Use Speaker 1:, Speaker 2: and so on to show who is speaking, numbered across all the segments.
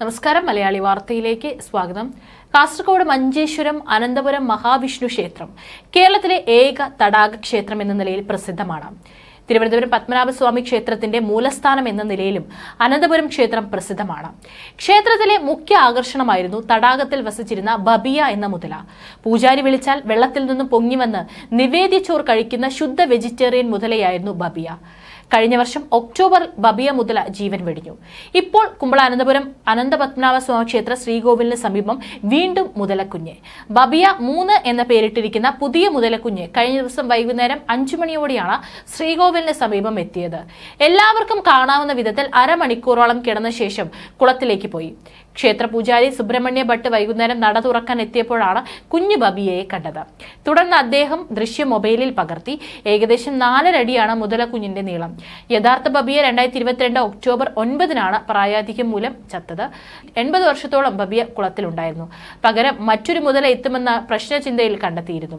Speaker 1: നമസ്കാരം മലയാളി വാർത്തയിലേക്ക് സ്വാഗതം. കാസർഗോഡ് മഞ്ചേശ്വരം അനന്തപുരം മഹാവിഷ്ണു ക്ഷേത്രം കേരളത്തിലെ ഏക തടാക ക്ഷേത്രം എന്ന നിലയിൽ പ്രസിദ്ധമാണ്. തിരുവനന്തപുരം പത്മനാഭസ്വാമി ക്ഷേത്രത്തിന്റെ മൂലസ്ഥാനം എന്ന നിലയിലും അനന്തപുരം ക്ഷേത്രം പ്രസിദ്ധമാണ്. ക്ഷേത്രത്തിലെ മുഖ്യ ആകർഷണമായിരുന്നു തടാകത്തിൽ വസിച്ചിരുന്ന ബബിയ എന്ന മുതല. പൂജാരി വിളിച്ചാൽ വെള്ളത്തിൽ നിന്നും പൊങ്ങിവന്ന് നിവേദ്യച്ചോർ കഴിക്കുന്ന ശുദ്ധ വെജിറ്റേറിയൻ മുതലയായിരുന്നു ബബിയ. കഴിഞ്ഞ വർഷം ഒക്ടോബർ ബബിയ മുതല ജീവൻ വെടിഞ്ഞു. ഇപ്പോൾ കുമ്പള അനന്തപുരം അനന്തപത്മനാഭ സ്വാമി ക്ഷേത്ര ശ്രീകോവിലിന് സമീപം വീണ്ടും മുതലക്കുഞ്ഞ്. ബബിയ മൂന്ന് എന്ന പേരിട്ടിരിക്കുന്ന പുതിയ മുതലക്കുഞ്ഞ് കഴിഞ്ഞ ദിവസം വൈകുന്നേരം അഞ്ചു മണിയോടെയാണ് ശ്രീകോവിലിന് സമീപം എത്തിയത്. എല്ലാവർക്കും കാണാവുന്ന വിധത്തിൽ അരമണിക്കൂറോളം കിടന്ന ശേഷം കുളത്തിലേക്ക് പോയി. ക്ഷേത്ര പൂജാരി സുബ്രഹ്മണ്യ ഭട്ട് വൈകുന്നേരം നട തുറക്കാൻ എത്തിയപ്പോഴാണ് കുഞ്ഞു ബബിയെ കണ്ടത്. തുടർന്ന് അദ്ദേഹം ദൃശ്യം മൊബൈലിൽ പകർത്തി. ഏകദേശം നാലരടിയാണ് മുതലക്കുഞ്ഞിന്റെ നീളം. യഥാർത്ഥ ബബിയെ രണ്ടായിരത്തി ഇരുപത്തിരണ്ട് ഒക്ടോബർ ഒൻപതിനാണ് പ്രായാധിക്യം മൂലം ചത്തത്. എൺപത് വർഷത്തോളം ബബിയ കുളത്തിലുണ്ടായിരുന്നു. പകരം മറ്റൊരു മുതല എത്തുമെന്ന പ്രശ്നചിന്തയിൽ കണ്ടെത്തിയിരുന്നു.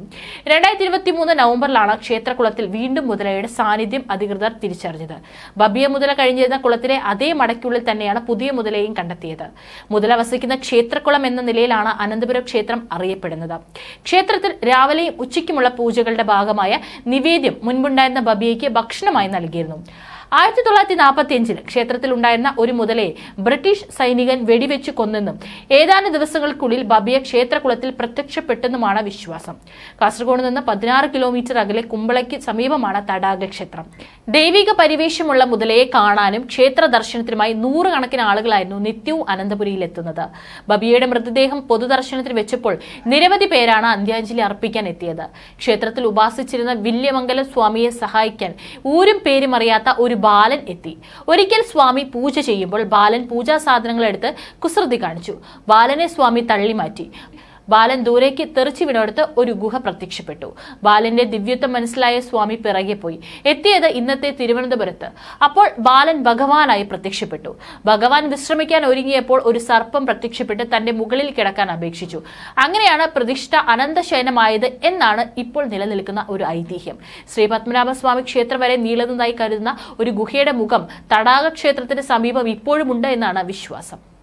Speaker 1: രണ്ടായിരത്തി ഇരുപത്തി മൂന്ന് നവംബറിലാണ് ക്ഷേത്രകുളത്തിൽ വീണ്ടും മുതലയുടെ സാന്നിധ്യം അധികൃതർ തിരിച്ചറിഞ്ഞത്. ബബിയ മുതല കഴിഞ്ഞിരുന്ന കുളത്തിലെ അതേ മടക്കുള്ളിൽ തന്നെയാണ് പുതിയ മുതലയും കണ്ടെത്തിയത്. മുതല വസിക്കുന്ന ക്ഷേത്രക്കുളം എന്ന നിലയിലാണ് അനന്തപുരം ക്ഷേത്രം അറിയപ്പെടുന്നത്. ക്ഷേത്രത്തിൽ രാവിലെയും ഉച്ചയ്ക്കുമുള്ള പൂജകളുടെ ഭാഗമായ നിവേദ്യം മുൻപുണ്ടായിരുന്ന ബബിയയ്ക്ക് ഭക്ഷണമായി നൽകിയിരുന്നു. ആയിരത്തി തൊള്ളായിരത്തി നാൽപ്പത്തി അഞ്ചിൽ ക്ഷേത്രത്തിൽ ഉണ്ടായിരുന്ന ഒരു മുതലേ ബ്രിട്ടീഷ് സൈനികൻ വെടിവെച്ച് കൊന്നെന്നും ഏതാനും ദിവസങ്ങൾക്കുള്ളിൽ ബബിയ ക്ഷേത്രകുളത്തിൽ പ്രത്യക്ഷപ്പെട്ടെന്നുമാണ് വിശ്വാസം. കാസർഗോഡ് നിന്ന് പതിനാറ് കിലോമീറ്റർ അകലെ കുമ്പളയ്ക്ക് സമീപമാണ് തടാക ക്ഷേത്രം ദൈവിക പരിവേഷമുള്ള മുതലയെ കാണാനും ക്ഷേത്ര ദർശനത്തിനുമായി നൂറുകണക്കിന് ആളുകളായിരുന്നു നിത്യവും അനന്തപുരിയിൽ എത്തുന്നത് ബബിയയുടെ മൃതദേഹം പൊതുദർശനത്തിന് വെച്ചപ്പോൾ നിരവധി പേരാണ് അന്ത്യാഞ്ജലി അർപ്പിക്കാൻ എത്തിയത്. ക്ഷേത്രത്തിൽ ഉപാസിച്ചിരുന്ന വില്യമംഗല സ്വാമിയെ സഹായിക്കാൻ ഊരും പേരും അറിയാത്ത ഒരു ബാലൻ എത്തി. ഒരിക്കൽ സ്വാമി പൂജ ചെയ്യുമ്പോൾ ബാലൻ പൂജാ സാധനങ്ങൾ എടുത്ത് കുസൃതി കാണിച്ചു. ബാലനെ സ്വാമി തള്ളിമാറ്റി. ബാലൻ ദൂരേക്ക് തെറിച്ചു വിടടുത്ത് ഒരു ഗുഹ പ്രത്യക്ഷപ്പെട്ടു. ബാലന്റെ ദിവ്യത്വം മനസ്സിലായ സ്വാമി പിറകെ പോയി. എത്തിയത് ഇന്നത്തെ തിരുവനന്തപുരത്ത്. അപ്പോൾ ബാലൻ ഭഗവാനായി പ്രത്യക്ഷപ്പെട്ടു. ഭഗവാൻ വിശ്രമിക്കാൻ ഒരുങ്ങിയപ്പോൾ ഒരു സർപ്പം പ്രത്യക്ഷപ്പെട്ട് തന്റെ മുകളിൽ കിടക്കാൻ അപേക്ഷിച്ചു. അങ്ങനെയാണ് പ്രതിഷ്ഠ അനന്തശയനമായത് എന്നാണ് ഇപ്പോൾ നിലനിൽക്കുന്ന ഒരു ഐതിഹ്യം. ശ്രീ പത്മനാഭസ്വാമി ക്ഷേത്രം വരെ നീളുന്നതായി കരുതുന്ന ഒരു ഗുഹയുടെ മുഖം തടാക ക്ഷേത്രത്തിന് സമീപം ഇപ്പോഴുമുണ്ട് എന്നാണ് വിശ്വാസം.